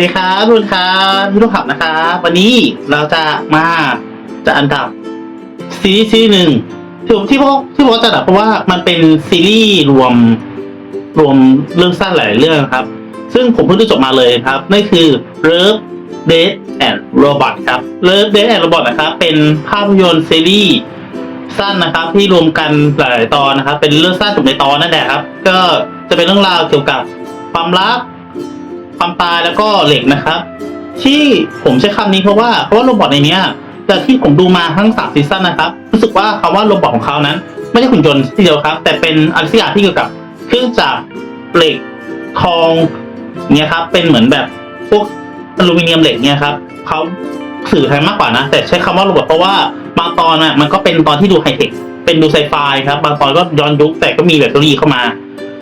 สวัสดีครับทุกคนครับพี่ลูกขับนะครับวันนี้เราจะมาจะอันดับซีรีส์ซีรีส์หนึ่งที่ผมที่พวกที่ผมว่าจะอันดับเพราะว่ามันเป็นซีรีส์รวมรวมเรื่องสั้นหลายเรื่องครับ ซึ่งผมเพิ่งได้จบมาเลยครับนั่นคือ Love Death and Robot ครับ Love Death and Robot นะครับเป็นภาพยนตร์ซีรีส์สั้นนะครับ ที่รวมกันหลายตอนนะครับ เป็นเรื่องสั้นจบในตอนนั่นแหละครับ ก็จะเป็นเรื่องราวเกี่ยวกับความรัก ความตายแล้วก็เหล็กนะครับ ที่ผมใช้คำนี้เพราะว่าเพราะว่าโรบอทในเนี้ยจากที่ผมดูมาทั้งสามซีซั่นนะครับ รู้สึกว่าคำว่าโรบอทของเขานั้น ไม่ใช่หุ่นยนต์ที่เดียวครับ แต่เป็นอะไรสักอย่างที่เกี่ยวกับเครื่องจักรเหล็กทองเนี่ยครับเป็นเหมือนแบบพวกอลูมิเนียมเหล็กเนี่ยครับเขาสื่อไทยมากกว่านะ แต่ใช้คำว่าโรบอทเพราะว่าบางตอนน่ะมันก็เป็นตอนที่ดูไฮเทคเป็นดูไซไฟครับบางตอนก็ย้อนยุคแต่ก็มีแบบเทคโนโลยีเข้ามา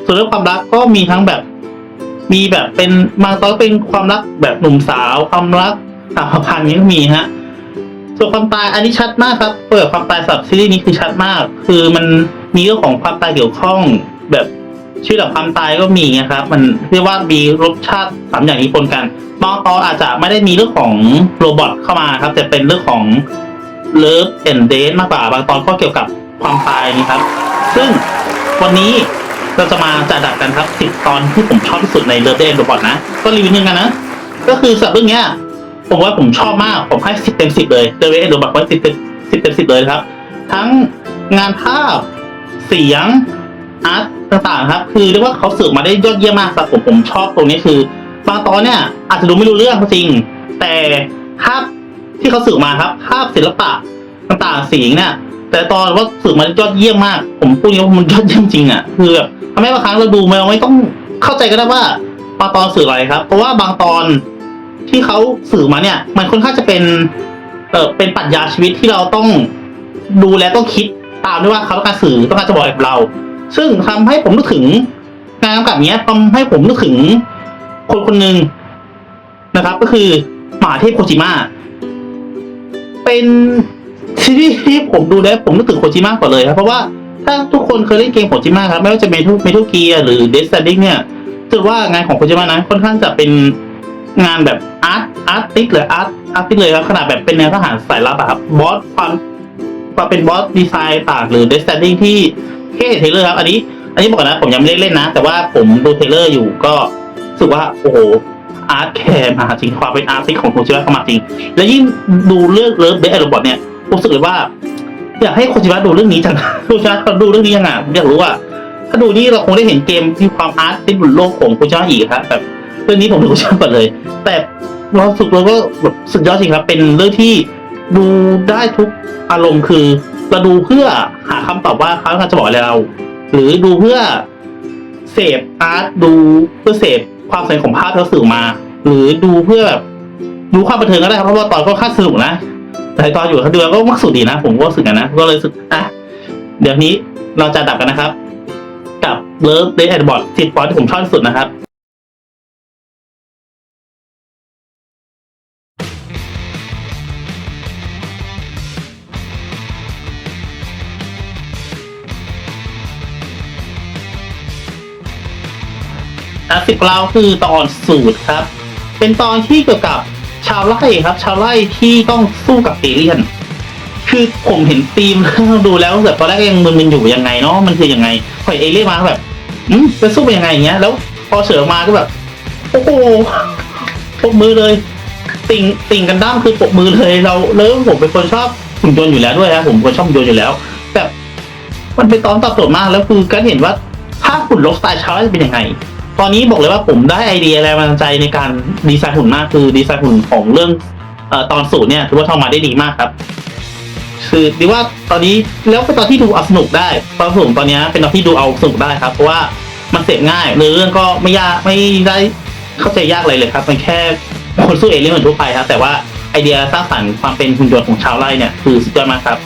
ส่วนเรื่องความรักก็มีทั้งแบบ มีแบบเป็นบางตอนเป็นความรักแบบหนุ่มสาว ความรักสาวพันธ์นี้ก็มีฮะส่วนความตายอันนี้ชัดมากครับเปิดความตายสับซีรีส์นี้คือชัดมาก คือมันมีเรื่องของความตายเกี่ยวข้อง แบบชื่อแบบความตายก็มีนะครับ มันเรียกว่ามีรสชาติสามอย่างนี้ปนกันบางตอนอาจจะไม่ได้มีเรื่องของโรบอทเข้ามาครับ แต่เป็นเรื่องของเลิฟแอนเดนมากกว่าบางตอนก็เกี่ยวกับความตายนี่ครับ ซึ่งวันนี้ เราจะมาจัดอัดับกันครับสิบตอนที่ผมชอบที่สุดในเลิฟเดนโรบอทนะ ก็รีวิวหนึงกันนะ ก็คือสำหรับเรื่องเนี้ยผมว่าผมชอบมาก ผมให้สิบเต็มสิบเลยเดเวโรบอทไว้สิบเต็มสิบเต็มสิบเลยครับ ทั้งงานภาพเสียงอาร์ตต่างๆครับ คือเรียกว่าเขาสื่อมาได้ยอดเยี่ยมมากครับผมผมชอบตรงนี้คือบางตอนเนี่ยอาจจะดูไม่รู้เรื่องก็จริง แต่ภาพที่เขาสื่อมาครับภาพศิลปะต่างๆเสียงเนี่ย แต่ตอนว่าสื่อมายอดเยี่ยมมาก ผมพูดอย่างนี้ว่ามันยอดเยี่ยมจริงอะคือแบบทำให้บางครั้งเราดูเราไม่ต้องเข้าใจก็ได้ว่าบางตอนสื่ออะไรครับ เพราะว่าบางตอนที่เขาสื่อมาเนี่ย มันค่อนข้างจะเป็นเออเป็นปรัชญาชีวิตที่เราต้องดูและต้องคิดตามด้วยว่าเขาต้องการสื่อต้องการจะบอกอะไรกับเรา ซึ่งทำให้ผมนึกถึงงานกำกับเนี้ยทำให้ผมนึกถึงคนคนหนึ่งนะครับ ก็คือหมาเทพโคจิมะเป็น ซีรีส์ที่ผมดูแล้วผมนึกถึงโคจิมะก่อนเลยครับเพราะว่าถ้าทุกคนเคยเล่นเกมโคจิมะครับไม่ว่าจะเมทุเมทุเกียหรือเดสต์ดิ้งเนี่ยถือว่างานของโคจิมะนั้นค่อนข้างจะเป็นงานแบบอาร์ตอาร์ติสหรืออาร์ตอาร์ติสเลยครับขนาดแบบเป็นแนวทหารสายลับอะครับบอสความความเป็นบอสดีไซน์ต่างหรือเดสต์ดิ้งที่แค่เทเลอร์ครับอันนี้ อันนี้บอกนะผมยังไม่ได้เล่นนะ แต่ว่าผมดูเทเลอร์อยู่ก็รู้สึกว่าโอ้โหอาร์ตแคร์มาจริงความเป็นอาร์ติสของโคจิมะเข้ามาจริง แล้วยิ่งดูเรื่องเลิฟเดอะแอโรบอทเนี่ย รู้สึกเลยว่า อยากให้โคจิมะดูเรื่องนี้จังโคจิมะเขาดูเรื่องนี้ยังไงผมอยากรู้ว่า ถ้าดูนี่เราคงได้เห็นเกมที่ความอาร์ตติสบนโลกของโคจิมะอีกครับแบบเรื่องนี้ผมดูโคจิมะก่อนเลย แต่เราสุดเราก็แบบสุดยอดจริงครับ เป็นเรื่องที่ดูได้ทุกอารมณ์คือเราดูเพื่อหาคำตอบว่าเขาจะบอกอะไรเรา หรือดูเพื่อเสพอาร์ตดูเพื่อเสพความสวยของภาพที่เขาสื่อมา หรือดูเพื่อแบบดูความบันเทิงก็ได้ครับเพราะว่าตอนก็ค่าสนุกนะ แต่ตอนอยู่เขาดูแล้วก็มักสุดดีนะ ผมก็รู้สึกนะก็เลยรู้สึกอะเดี๋ยวนี้เราจะดับกันนะครับ กับเลิฟเดย์แอนด์บอทสิบปอนที่ผมชอบที่สุดนะครับอะสิบเราคือตอนสูตรครับ เป็นตอนที่เกี่ยวกับ ชาวไร่ครับ ชาวไร่ที่ต้องสู้กับเอเลี่ยน คือผมเห็นธีมดูแล้วแบบตอนแรกยังมึนๆอยู่ยังไงเนาะมันคือยังไงพอเอเลี่ยนมาแบบอืมจะสู้เป็นยังไงอย่างเงี้ย แล้วพอเสือมาก็แบบ โอ้โหปรบมือเลย ติ่งติ่งกันด้ามคือปรบมือเลยเราเริ่มผมเป็นคนชอบหุ่นยนต์อยู่แล้วด้วยนะผมคนชอบหุ่นยนต์อยู่แล้วแบบมันเป็นตอนตอบโจทย์มากแล้วคือการเห็นว่าถ้าหุ่นลบสไตล์ชาวไร่จะเป็นยังไง ตอนนี้บอกเลยว่าผมได้ไอเดียแรงบันดาลใจในการดีไซน์หุ่นมากคือดีไซน์หุ่นของเรื่องเอ่อตอนสูตรเนี่ยถือว่าทำมาได้ดีมากครับ คือดีว่าตอนนี้แล้วเป็นตอนที่ดูเอาสนุกได้ตอนสูตรตอนเนี้ยเป็นตอนที่ดูเอาสนุกได้ครับ เพราะว่ามันเสพง่ายเนื้อเรื่องก็ไม่ยากไม่ได้เข้าใจยากอะไรเลยครับ มันแค่คนสู้เอเลี่ยนเหมือนทั่วไปครับ แต่ว่าไอเดียสร้างสรรค์ความเป็นหุ่นยนต์ของชาวไร่เนี่ยคือสุดยอดมากครับ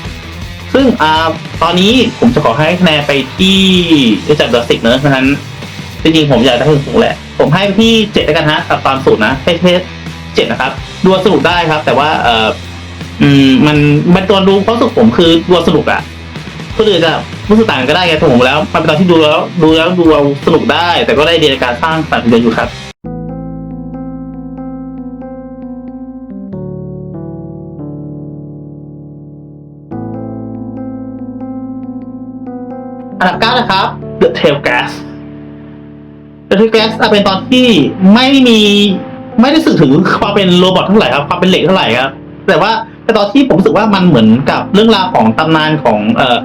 ซึ่งอ่าตอนนี้ผมจะขอให้คะแนนไปที่จากเดอะสิกเนอะเพราะฉะนั้น จริงๆผมอยากได้หกสูงแหละ ผมให้พี่เจ็ดแล้วกันฮะตัดตามสูตรนะให้เทสเจ็ดนะครับดูสรุปได้ครับ แต่ว่าเอออืมมันมันตอนดูความสุขผมคือดูสรุปอะก็เลยจะรู้สึกต่างก็ได้ไงผมแล้ว มันเป็นตอนที่ดูแล้วดูแล้วดูเราสนุกได้ แต่ก็ได้เดียนการสร้างสรรค์เดียอยู่ครับอันดับเก้านะครับ The Tail Gas The Tail Gas อะเป็นตอนที่ไม่มีไม่ได้สื่อถึงความเป็นโรบอทเท่าไหร่ครับความเป็นเหล็กเท่าไหร่ครับแต่ว่าเป็นตอนที่ผมรู้สึกว่ามันเหมือนกับเรื่องราวของตำนานของเอ่อ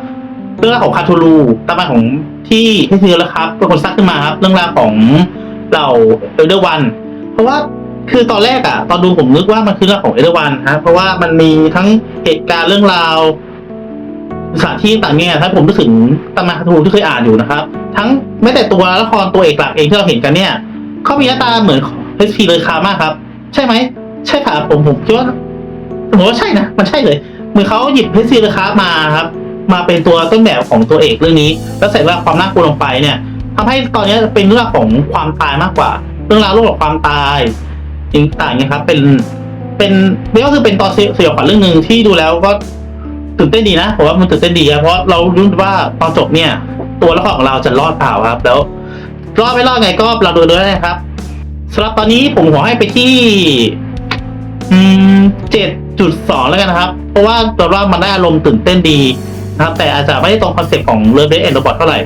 เรื่องราวของคาทูลูตำนานของที่ที่คือแล้วครับเป็นคนสร้างขึ้นมาครับ เรื่องราวของเหล่าเอเดอร์วัน เพราะว่าคือตอนแรกอะตอนดูผมนึกว่ามันคือเรื่องของเอเดอร์วันฮะเพราะว่ามันมีทั้งเหตุการณ์เรื่องราว สถานที่ต่างเนี่ยถ้าผมนึกถึงตำนานคาทูที่เคยอ่านอยู่นะครับ ทั้งแม้แต่ตัวละครตัวเอกหลักเองที่เราเห็นกันเนี่ยเขามีหน้าตาเหมือนเอสพีเลยคามากครับ ใช่ไหมใช่ค่ะผมผมคิดว่าผมว่าใช่นะมันใช่เลย เหมือนเขาหยิบเพชรซีเลยคามาครับ มาเป็นตัวต้นแบบของตัวเอกเรื่องนี้ แล้วใส่ว่าความน่ากลัวลงไปเนี่ยทำให้ตอนนี้เป็นเรื่องของความตายมากกว่า เรื่องราวโลกของความตายต่างๆเนี่ยครับ เป็นเป็นนี่ก็คือเป็นตอนสยขวัญเรื่องหนึ่งที่ดูแล้วก็ ตื่นเต้นดีนะผมว่ามันตื่นเต้นดีครับเพราะเรารู้ว่าตอนจบเนี่ย ตัวละครของเราจะรอดเปล่าครับ แล้วรอดไม่รอดไงก็เราดูด้วยนะครับสำหรับตอนนี้ผมขอให้ไปที่เจ็ดจุดสองแล้วกันนะครับ เพราะว่าตัวว่ามันได้อารมณ์ตื่นเต้นดีนะครับ แต่อาจจะไม่ได้ตรงคอนเซ็ปต์ของเลิฟเดทแอนด์โรบอทเท่าไหร่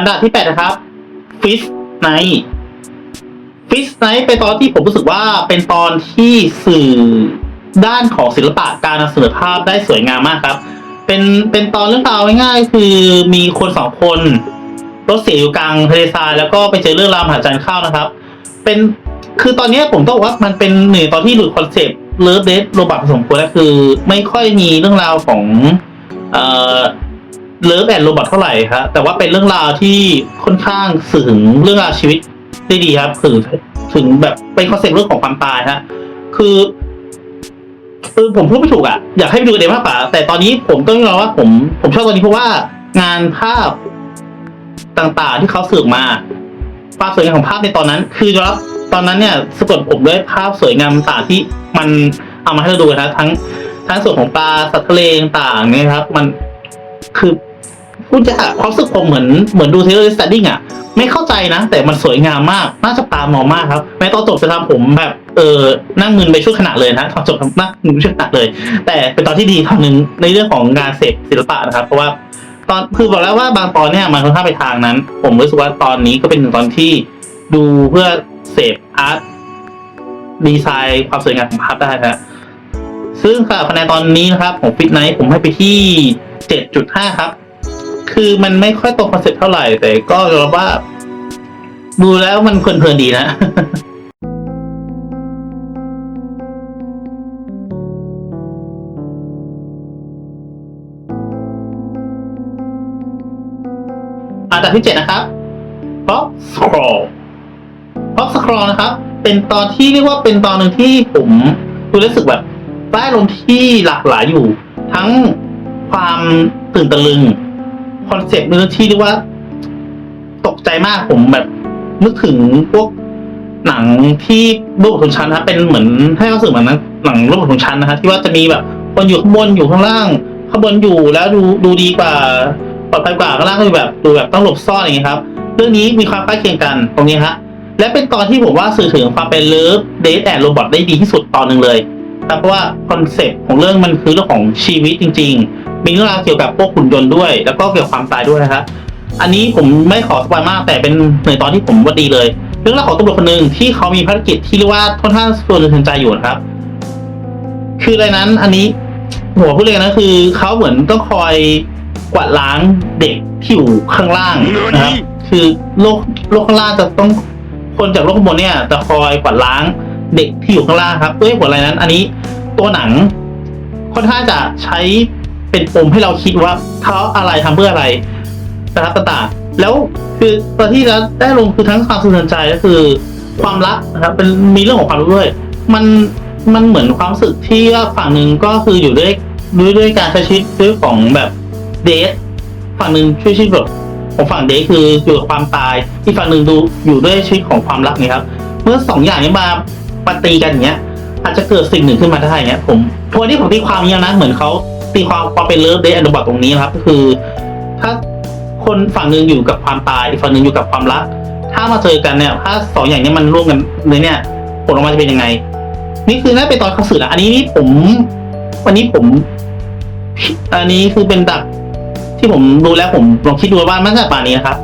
อันดับที่แปดนะครับฟิสไนฟิสไนเป็นตอนที่ผมรู้สึกว่าเป็นตอนที่สื่อด้านของศิลปะการนำเสนอภาพได้สวยงามมากครับ เป็นเป็นตอนเรื่องราวง่ายๆคือมีคนสองคนรถเสียอยู่กลางทะเลทรายแล้วก็ไปเจอเรื่องราวมหาจันเข้านะครับ เป็นคือตอนนี้ผมต้องบอกว่ามันเป็นหนึ่งตอนที่หลุดคอนเซปต์เลิฟเดทโรบัตสมควรแล้วคือ ไม่ค่อยมีเรื่องราวของเอ่อ เลิฟแอนโรบัตเท่าไหร่ครับแต่ว่าเป็นเรื่องราวที่ค่อนข้างสื่อถึงเรื่องราวชีวิตได้ดีครับสื่อถึงแบบเป็นคอนเซ็ปต์เรื่องของความตายฮะคือคือผมพูดไม่ถูกอะอยากให้ไปดูเองมากกว่าแต่ตอนนี้ผมต้องยอมรับว่าผมผมชอบตอนนี้เพราะว่างานภาพต่างๆ ที่เขาสื่อมาความสวยงามของภาพในตอนนั้น คือยอมรับตอนนั้นเนี่ยสะกดผมด้วยภาพสวยงามต่างที่มันเอามาให้เราดูนะทั้งทั้งส่วนของปลาสัตว์ทะเลต่างๆเนี่ยครับ มันคือ พูดจะความรู้สึกผมเหมือนเหมือนดูเทเลอร์สตัดดิ้งอะ ไม่เข้าใจนะ แต่มันสวยงามมาก น่าจะตามองมากครับแม้ตอนจบจะทำผมแบบเออนั่งมึนไปชั่วขณะเลยนะตอนจบนั่งมึนชั่วขณะเลย แต่เป็นตอนที่ดีตอนหนึ่งในเรื่องของงานเสพศิลปะนะครับ เพราะว่าตอนคือบอกแล้วว่าบางตอนเนี่ยมันค่อนข้างไปทางนั้น ผมรู้สึกว่าตอนนี้ก็เป็นหนึ่งตอนที่ดูเพื่อเสพอาร์ตดีไซน์ความสวยงามของภาพได้นะซึ่งสำหรับคะแนนตอนนี้นะครับของฟิตไนท์ผมให้ไปที่เจ็ดจุดห้าครับ คือมันไม่ค่อยตรงคอนเซ็ปต์เท่าไหร่ แต่ก็ยอมรับว่า ดูแล้วมันเพลินๆดีนะอันดับที่เจ็ดนะครับ Pop Scroll Pop Scroll นะครับ เป็นตอนที่เรียกว่าเป็นตอนหนึ่งที่ผมดูรู้สึกแบบได้ลมที่หลากหลายอยู่ ทั้งความตื่นตะลึง คอนเซ็ปต์เนื้อที่เรียกว่า ตกใจมากผมแบบ นึกถึงพวกหนังที่รูปของชั้นนะเป็นเหมือนให้เขาสื่อเหมือนหนังหนังรูปของชั้นนะครับที่ว่าจะมีแบบคนอยู่ข้างบนอยู่ข้างล่างข้างบนอยู่แล้วดูดูดีกว่าปลอดภัยกว่าข้างล่างก็ดูแบบดูแบบต้องหลบซ่อนอย่างนี้ครับ เรื่องนี้มีความใกล้เคียงกันตรงนี้ฮะและเป็นตอนที่ผมว่าสื่อถึงความเป็นเลิฟเดทแอนด์โรบอทได้ดีที่สุดตอนหนึ่งเลยเพราะว่าคอนเซ็ปต์ของเรื่องมันคือเรื่องของชีวิตจริง ๆ มีเรื่องราวเกี่ยวกับพวกหุ่นยนต์ด้วย แล้วก็เกี่ยวกับความตายด้วยนะครับอันนี้ผมไม่ขอสปอยมากแต่เป็นหนึ่งตอนที่ผมว่าดีเลย เรื่องราวของตำรวจคนหนึ่งที่เขามีภารกิจที่เรียกว่าค่อนข้างส่วนสนใจอยู่นะครับ คืออะไรนั้นอันนี้หัวพูดเลยนะคือเขาเหมือนต้องคอยกวาดล้างเด็กที่อยู่ข้างล่างนะครับคือโลกโลกข้างล่างจะต้องคนจากโลกข้างบนเนี่ยจะคอยกวาดล้างเด็กที่อยู่ข้างล่างครับด้วยผลอะไรนั้น อันนี้ตัวหนังค่อนข้างจะใช้ เป็นปมให้เราคิดว่าเขาอะไรทำเพื่ออะไรนะครับต่างๆแล้วคือตอนที่เราได้ลงคือทั้งความสะเทือนใจก็คือ ความรักนะครับเป็นมีเรื่องของความรักด้วย มันมันเหมือนความรู้สึกที่ว่าฝั่งหนึ่งก็คืออยู่ด้วยด้วยด้วยการใช้ชีวิตด้วยของแบบเดทฝั่งหนึ่งช่วยชีวิตแบบของฝั่งเดทคืออยู่กับความตาย อีกฝั่งหนึ่งดูอยู่ด้วยชีวิตของความรักนี่ครับ เมื่อสองอย่างนี้มาปตีกันอย่างเงี้ย อาจจะเกิดสิ่งหนึ่งขึ้นมาได้อย่างเงี้ยผมพอที่ผมตีความอย่างนั้นเหมือนเขา ตีความความเป็นเลิฟเดทแอนุบัติตรงนี้นะครับก็คือ ถ้าคนฝั่งหนึ่งอยู่กับความตายอีกฝั่งหนึ่งอยู่กับความรัก ถ้ามาเจอกันเนี่ยถ้าสองอย่างนี้มันร่วมกันเลยเนี่ยผลออกมาจะเป็นยังไง นี่คือน่าเป็นตอนเข้าสื่อนะอันนี้นี่ผม วันนี้ผม อันนี้คือเป็นดักที่ผมดูแล้วผมลองคิดดูว่ามันจะป่านนี้นะครับ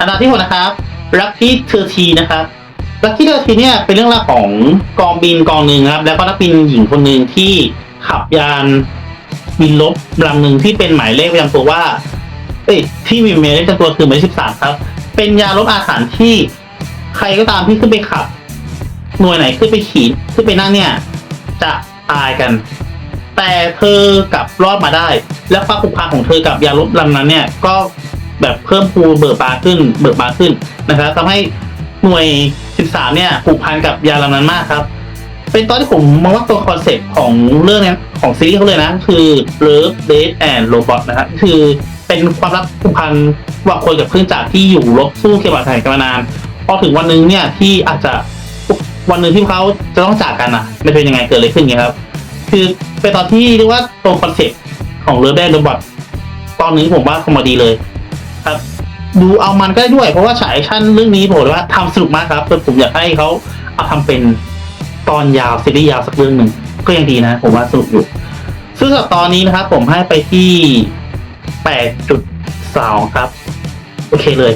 อันดับที่หกนะครับลัคกี้เทอร์ทีนะครับลัคกี้เทอร์ทีเนี่ยเป็นเรื่องราวของกองบินกองหนึ่งครับ แล้วก็นักบินหญิงคนหนึ่งที่ขับยานบินลบลำหนึ่งที่เป็นหมายเลขประจำตัวว่า เอ้ยที่มีหมายเลขประจำตัวคือหมายเลขสิบสามครับ เป็นยานลบอาถรรที่ใครก็ตามที่ขึ้นไปขับ หน่วยไหนขึ้นไปขี่ขึ้นไปนั่งเนี่ย จะตายกัน แต่เธอกลับรอดมาได้ และความผูกพันของเธอกับยาลบลำนั้นเนี่ย ก็ แบบเพิ่มพูเบิกบานขึ้น เบิกบานขึ้นนะครับทำให้หน่วย 13 เนี่ยผูกพันกับยานลำนั้นมากครับ เป็นตอนที่ผมมองว่าตัวคอนเซ็ปต์ของเรื่องนี้ของซีรีส์เขาเลยนะ คือ Love Death and Robot นะครับคือเป็นความรักผูกพันว่าคนกับเครื่องจักรที่อยู่รบสู้เคบ่าแข่งกันมานานพอถึงวันหนึ่งเนี่ยที่อาจจะวันหนึ่งที่เขาจะต้องจากกันอะไม่เป็นยังไงเกิดอะไรขึ้นเงี้ยครับ คือเป็นตอนที่เรียกว่าตรงคอนเซ็ปต์ของเรือแดนโรบอทตอนนี้ผมว่าคอมดีเลย ดูเอามันก็ได้ด้วย เพราะว่าฉายชั่นเรื่องนี้ผมว่าทำสนุกมากครับผมอยากให้เขาเอาทำเป็นตอนยาวซีรีส์ยาวสักเรื่องหนึ่งก็ยังดีนะ ผมว่าสนุกอยู่ ซึ่งสำหรับตอนนี้นะครับ ผมให้ไปที่แปดจุดสองครับ โอเคเลย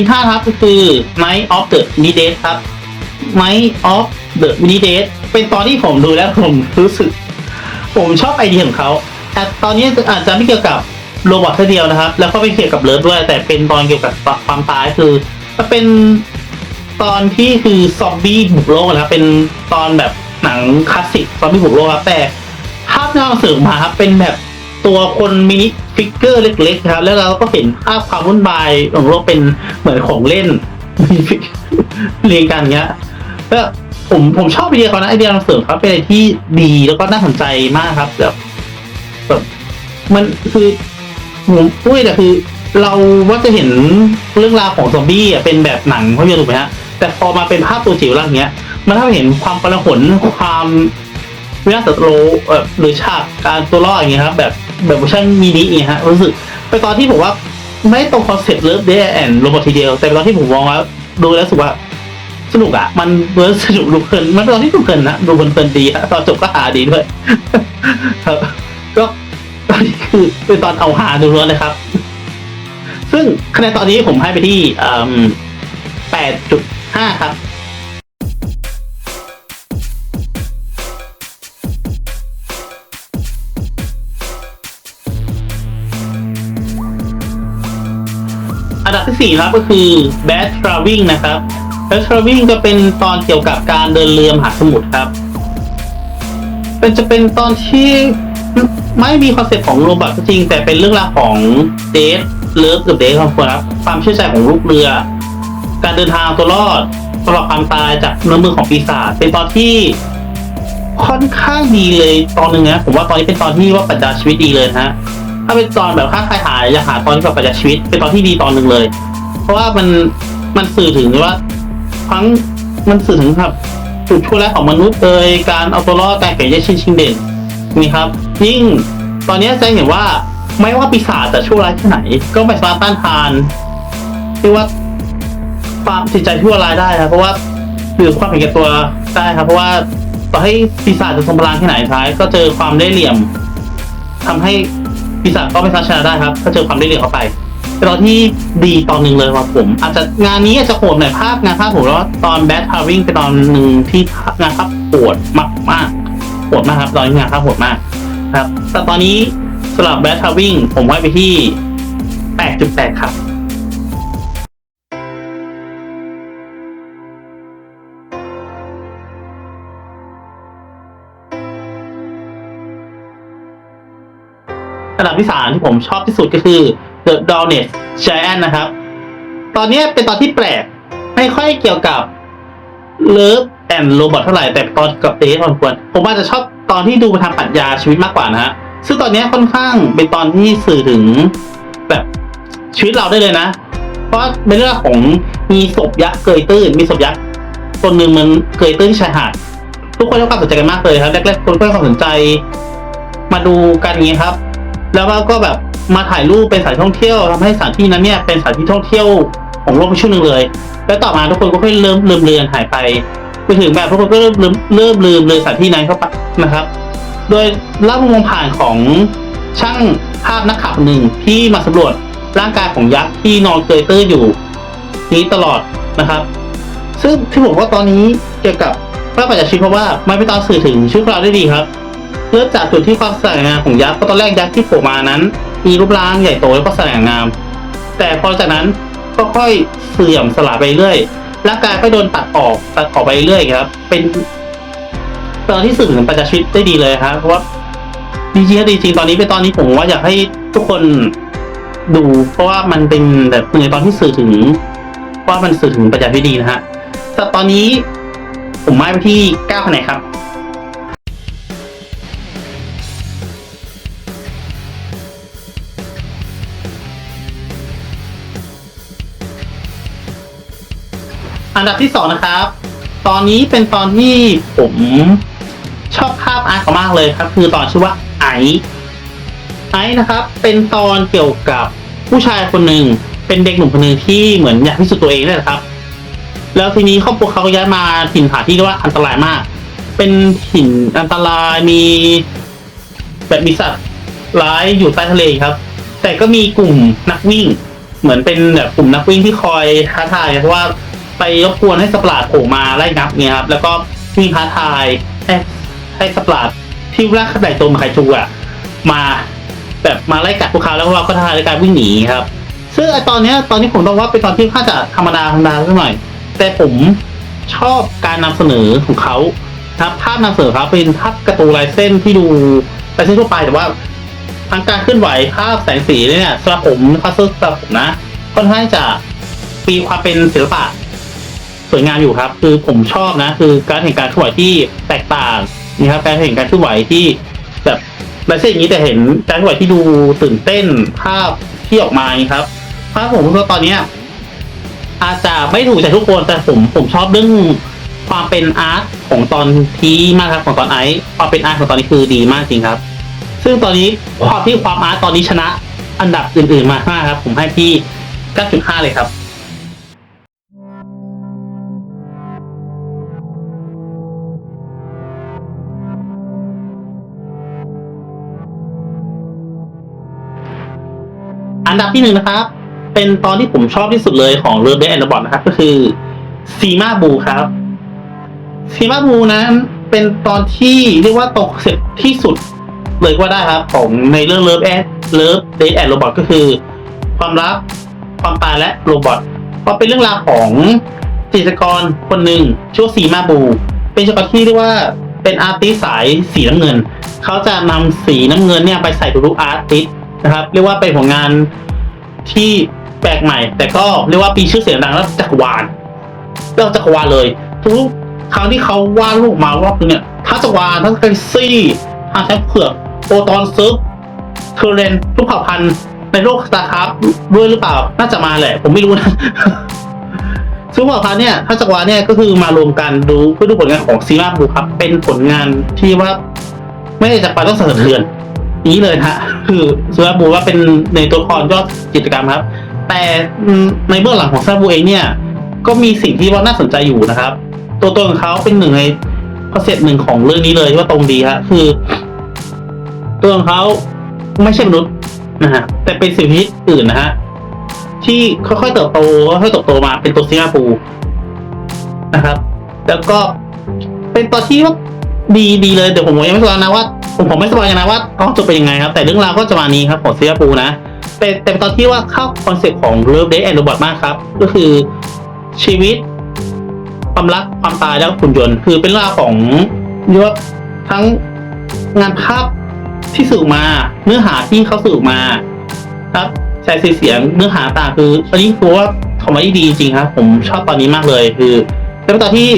ที่ห้าครับก็คือ Night of the Mini Date ครับ Night of the Mini Date เป็นตอนที่ผมดูแล้วผมรู้สึก ผมชอบไอเดียของเขาแต่ตอนนี้อาจจะไม่เกี่ยวกับโรบอทแค่เดียวนะครับ แล้วก็ไม่เกี่ยวกับเลิฟด้วย แต่เป็นตอนเกี่ยวกับความตายคือมันเป็นตอนที่คือซอมบี้บุกโลกนะครับเป็นตอนแบบหนังคลาสสิกซอมบี้บุกโลกครับแต่ภาพที่เราเสริมมาครับเป็นแบบ ตัวคนมินิฟิกเกอร์เล็กๆครับ แล้วเราก็เห็นภาพความวุ่นวายของโลกเป็นเหมือนของเล่นเรียงกันเงี้ยแล้วผมผมชอบไอเดียเขานะไอเดียเราเสริมเขาเป็นอะไรที่ดีแล้วก็น่าสนใจมากครับแบบแบบมันคือผมพูดแต่คือ เราว่าจะเห็นเรื่องราวของซอมบี้อะเป็นแบบหนังภาพยนตร์ถูกไหมฮะแต่พอมาเป็นภาพตัวจิ๋วร่างเงี้ย มันทำให้เห็นความกระหนความวินาศสัตโลเอ่อหรือฉากการตัวรอดอย่างเงี้ยครับ แบบ แบบเวอร์ชันมินิอย่างเงี้ยฮะรู้สึกเป็นตอนที่ผมว่าไม่ตรงคอนเซ็ปต์เลิฟเดย์แอนโรบอททีเดียวแต่เป็นตอนที่ผมมองว่าดูแล้วสึกว่าสนุกอะมันเวิร์สนุกดูเพลินมันเป็นตอนที่ดูเพลินนะดูเพลินดีฮะตอนจบก็หาดีด้วยครับก็ตอนนี้คือเป็นตอนเอาหาดูล้วนเลยครับ ซึ่งคะแนนตอนนี้ผมให้ไปที่แปดจุดห้าครับ ที่สี่ครับก็คือ Bad Traveling นะครับ Bad Traveling จะเป็นตอนเกี่ยวกับการเดินเรือมหาสมุทรครับเป็นจะเป็นตอนที่ไม่มีคอนเซ็ปต์ของโรบอทก็จริง แต่เป็นเรื่องราวของเดทเลิฟกับเดทของคนครับความเชื่อใจของลูกเรือ การเดินทางตัวรอดสำหรับความตายจากเนื้อมือของปีศาจเป็นตอนที่ค่อนข้างดีเลยตอนหนึ่งนะผมว่าตอนนี้เป็นตอนที่ว่าปัจจัยชีวิตดีเลยนะฮะ ถ้าเป็นตอนแบบถ้าใครหายอยากหาตอนที่แบบประหยัดชีวิต เป็นตอนที่ดีตอนหนึ่งเลย เพราะว่ามันมันสื่อถึงว่าทั้งมันสื่อถึงครับจุดชั่วร้ายของมนุษย์เอยการเอาตัวรอดการแข่งแย่งชิงชิงเด่นนี่ครับ ยิ่งตอนนี้จะเห็นว่าไม่ว่าปีศาจจะชั่วร้ายแค่ไหน ก็ไม่สามารถต้านทานเรียกว่าความจิตใจชั่วร้ายได้ครับ เพราะว่าหรือความเห็นแก่ตัวได้ครับ เพราะว่าต่อให้ปีศาจจะทรงพลังแค่ไหนท้าย ก็เจอความได้เหลี่ยมทำให้ ปีศาจก็ไม่ซัดชนะได้ครับ ถ้าเจอความได้เหลี่ยมเข้าไปเป็นตอนที่ดีตอนหนึ่งเลยครับผม อาจจะงานนี้อาจจะโหดหน่อยภาพงานภาพผมแล้วตอนแบทพาวิ่งเป็นตอนหนึ่งที่งานภาพโหดมากมากๆโหดมากครับตอนนี้งานภาพโหดมากครับแต่ตอนนี้สำหรับแบทพาวิ่งผมให้ไปที่ 8.8 ครับ ที่สามที่ผมชอบที่สุดก็คือ The d o n e s Giant นะครับ ตอนนี้เป็นตอนที่แปลก ไม่ค่อยเกี่ยวกับ Love and Robot เท่าไหร่ แต่ตอนกับเดทพอควร ผมว่าจะชอบตอนที่ดูไปทางปรัชญาชีวิตมากกว่านะฮะ ซึ่งตอนนี้ค่อนข้างเป็นตอนที่สื่อถึงแบบชีวิตเราได้เลยนะ เพราะเป็นเรื่องของมีศพยักษ์เกยตื้น มีศพยักษ์ตนหนึ่งมันเกยตื้นที่ชายหาด ทุกคนให้ความสนใจกันมากเลยครับ แรกๆคนก็ให้ความสนใจมาดูกันอย่างนี้ครับ แล้วก็แบบมาถ่ายรูปเป็นสถานท่องเที่ยวทำให้สถานที่นั้นเนี่ยเป็นสถานที่ท่องเที่ยวของโลกไปช่วงหนึ่งเลย แล้วต่อมาทุกคนก็ค่อยเริ่มลืมเลือนหายไปไปถึงแบบทุกคนก็เริ่มลืมเริ่มลืมเลยสถานที่นั้นเข้าไปนะครับ โดยเล่ามองผ่านของช่างภาพนักข่าวหนึ่งที่มาสำรวจร่างกายของยักษ์ที่นอนเกยตื้นอยู่ นี้ตลอดนะครับ ซึ่งที่ผมว่าตอนนี้เกี่ยวกับพระปัจจชีเพราะว่ามันเป็นตอนสื่อถึงชีวิตเราได้ดีครับ เริ่มจากจุดที่ความสง่างามของยักษ์เพราะตอนแรกยักษ์ที่โผล่มานั้น มีรูปร่างใหญ่โตแล้วก็สง่างาม แต่พอจากนั้นก็ค่อยเสื่อมสลายไปเรื่อยร่างกายก็โดนตัดออกตัดออกไปเรื่อยครับ เป็นตอนที่สื่อถึงประจักษ์ชีวิตได้ดีเลยครับเพราะว่าดีจริงๆดีจริงตอนนี้เป็นตอนนี้ผมว่าอยากให้ทุกคนดู เพราะว่ามันเป็นแบบหนึ่งในตอนที่สื่อถึง ว่ามันสื่อถึงประจักษ์ชีวิตดีนะฮะแต่ตอนนี้ผมให้ไปที่เก้าคะแนนครับ อันดับที่สองนะครับ ตอนนี้เป็นตอนที่ผมชอบภาพอาร์ตเขามากเลยครับ คือตอนชื่อว่าไอซ์ไอซ์นะครับ เป็นตอนเกี่ยวกับผู้ชายคนหนึ่งเป็นเด็กหนุ่มคนหนึ่งที่เหมือนอยากพิสูจน์ตัวเองนี่แหละครับ แล้วทีนี้ครอบครัวเขาย้ายมาถิ่นฐานที่เรียกว่าอันตรายมาก เป็นถิ่นอันตรายมีแบบมีสัตว์ร้ายอยู่ใต้ทะเลครับ แต่ก็มีกลุ่มนักวิ่ง เหมือนเป็นแบบกลุ่มนักวิ่งที่คอยท้าทายเพราะว่า ไปรบกวนให้สตว์ปลาดโผล่มาไล่งับเนี่ยครับ แล้วก็วิ่งท้าทายให้ให้สตว์ปลาดที่ร่างขนาดตัวเหมือนไคจูอะมาแบบมาไล่กัดพวกเขาแล้วพวกเราก็ท้าทายในการวิ่งหนีครับ ซึ่งไอตอนเนี้ยตอนนี้ผมต้องว่าเป็นตอนที่ค่อนข้าจะธรรมดาธรรมดาสักหน่อย แต่ผมชอบการนำเสนอของเขาครับภาพนำเสนอเขาเป็นภาพกร์ตูลายเส้นที่ดูลายเส้นทั่วไปแต่ว่าทางการเคลื่อนไหวภาพแสงสีเนี่ยสำหรับผมนะครับสำหรับผมนะค่อนข้างจะมีความเป็นศิลปะ สวยงามอยู่ครับ คือผมชอบนะ คือการเห็นการเคลื่อนไหวที่แตกต่างนี่ครับการเห็นการเคลื่อนไหวที่แบบลายเส้นอย่างนี้แต่เห็นการเคลื่อนไหวที่ดูตื่นเต้นภาพที่ออกมาครับภาพผมว่าตอนเนี้ยอาจจะไม่ถูกใจทุกคนแต่ผมผมชอบเรื่องความเป็นอาร์ตของตอนที่มากครับของตอนไอซ์ความเป็นอาร์ตของตอนนี้คือดีมากจริงครับ ซึ่งตอนนี้ความที่ความอาร์ตตอนนี้ชนะ อันดับอื่นๆมามากครับ ผมให้ที่ 9.5 เลยครับ ดับที่หนึ่งนะครับ เป็นตอนที่ผมชอบที่สุดเลยของเรือเบสแอนด์บอทนะครับ ก็คือซีมาบูครับซีมาบูนั้นเป็นตอนที่เรียกว่าตกเสร็จที่สุดเลยก็ได้ครับของในเรื่องเลิฟแอดเลิฟเดทแอนโรบอทก็คือ ความรักความตายและโรบอทก็เป็นเรื่องราวของจิตรกรคนหนึ่งชื่อซีมาบู เป็นจิตรกรที่เรียกว่าเป็นอาร์ติสสายสีน้ำเงิน เขาจะนำสีน้ำเงินเนี่ยไปใส่ทุกอาร์ติสนะครับ เรียกว่าเป็นผลงาน ที่แปลกใหม่ แต่ก็เรียกว่าปีชื่อเสียงดังแล้วจักรวาลเรื่องจักรวาลเลยทุกครั้งที่เขาวาดรูปมารอบนึงเนี่ยทั้งจักรวาลทั้งกาล็กซี่ทั้งแทบเผือกโปรตอนซิร์ฟเทเรนทุกเผ่าพันธุ์ในโลกสตาร์คราฟด้วยหรือเปล่า น่าจะมาแหละ ผมไม่รู้นะซึ่งเผ่าพันธุ์เนี่ยทั้งจักรวาลเนี่ยก็คือมารวมกันดูเพื่อดูผลงานของซีมาบูครับ เป็นผลงานที่ว่า ไม่ได้จากไปต้องสะเทือนเรือน นี้เลยนะฮะคือซีมาบูว่าเป็นในตัวละครยอดกิจกรรมครับ แต่ในเบื้องหลังของซาบูเองเนี่ย ก็มีสิ่งที่ว่าน่าสนใจอยู่นะครับ ตัวตนของเขาเป็นหนึ่งในคอนเซ็ปต์หนึ่งของเรื่องนี้เลยที่ว่าตรงดีฮะคือ ตัวของเขาไม่ใช่มนุษย์นะฮะแต่เป็นสิ่งมีชีวิตอื่นนะฮะที่ค่อยๆเติบโตค่อยๆเติบโตมาเป็นตัวซีมาปูนะครับ แล้วก็เป็นตัวที่ว่าดีดีเลยเดี๋ยวผมยังไม่สบายนะว่า ผมผมไม่สบายกันนะว่าตอนจบเป็นยังไงครับ แต่เรื่องราวก็จะมานี้ครับของซีมาปูนะแต่แต่ตอนที่ว่าเข้าคอนเซ็ปต์ของเลิฟเดย์แอนด์โรบอทมากครับ ก็คือชีวิต ความรักความตายแล้วก็หุ่นยนต์ คือเป็นเรื่องราวของเรียกว่าทั้งงานภาพที่สื่อมาเนื้อหาที่เขาสื่อมา ครับใช้เสียงเนื้อหาต่างคืออันนี้คือว่าทำมาได้ดีจริงครับผมชอบตอนนี้มากเลย คือเป็นตอนที่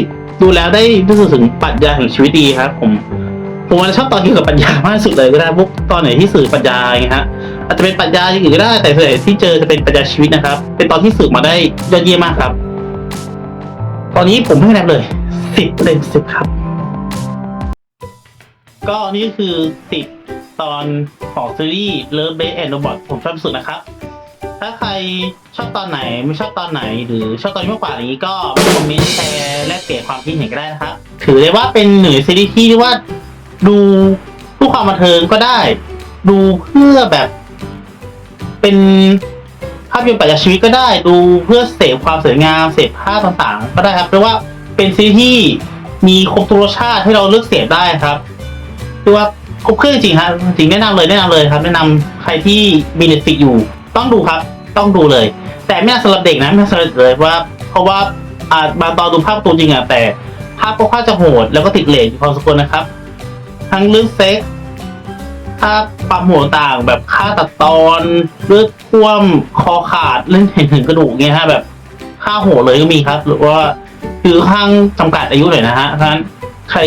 ดูแล้วได้รู้สึกถึงปรัชญาแห่งชีวิตดีครับ ผม ผมชอบตอนเกี่ยวกับปัญญามากสุดเลยก็ได้พวกตอนไหนที่สื่อปัญญาอย่างเงี้ยฮะอาจจะเป็นปัญญาอย่างอื่นก็ได้แต่ส่วนใหญ่ที่เจอจะเป็นปัญญาชีวิตนะครับ เป็นตอนที่สื่อมาได้ยอดเยี่ยมมากครับ ตอนนี้ผมให้คะแนนเลยสิบเต็มสิบครับ ก็นี่คือสิบตอนของซีรีส์ Love Base and Robot ผมชอบสุดนะครับ ถ้าใครชอบตอนไหนไม่ชอบตอนไหน หรือชอบตอนมากกว่านี้ก็คอมเมนต์แชร์แลกเปลี่ยนความคิดเห็นก็ได้นะครับ ถือได้ว่าเป็นหนึ่งซีรีส์ที่เรียกว่า ดูเพื่อความบันเทิงก็ได้ ดูเพื่อแบบ เป็นภาพยนตร์ปรัชญาชีวิตก็ได้ ดูเพื่อเสพความสวยงามเสพภาพต่างๆ ก็ได้ครับเรียกว่าเป็นซีรีส์ที่มีครบทุกรสชาติให้เราเลือกเสพได้ครับเรียกว่าครบเครื่องจริงครับจริงแนะนำเลยแนะนำเลยครับ แนะนำใครที่มีเน็ตฟิกอยู่ ต้องดูครับ ต้องดูเลย แต่ไม่น่าสำหรับเด็กนะไม่น่าสำหรับเลยว่า เพราะว่าอ่าบางตอนดูภาพตัวจริงอะแต่ภาพก็ค่อนข้างจะโหดแล้วก็ติดเลทอยู่พอสมควรนะครับ ทั้งเรื่องเซ็กส์ภาความโหดต่างแบบฆ่าตัดตอนเลือดท่วมคอขาดเล่นเห็นถึงกระดูกเงี้ยฮะแบบฆ่าโหดเลยก็มีครับ หรือว่าคือข้างจำกัดอายุหน่อยนะฮะเพราะฉะนั้นใคร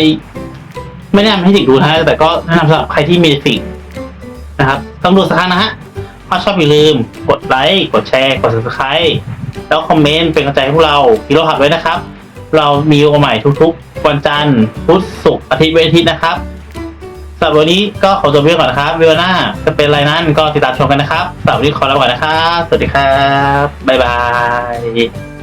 ไม่แนะนำให้เด็กดูนะฮะแต่ก็แนะนำสำหรับใครที่มีสิ่งนะครับต้องดูสักครั้งนะฮะถ้าชอบอย่าลืมกดไลค์กดแชร์กด subscribe แล้วคอมเมนต์เป็นกำลังใจให้พวกเราฮีโร่หับไว้นะครับ เรามีโอใหม่ทุกๆ วันจันทร์พุธศุกร์อาทิตย์เวนอาทิตย์นะครับ สำหรับวันนี้ก็ขอจบเรื่องก่อนนะครับวิวหน้าจะเป็นอะไรนั้นก็ติดตามชมกันนะครับสำหรับวันนี้ขอลาไปก่อนนะครับ สวัสดีครับ บ๊ายบาย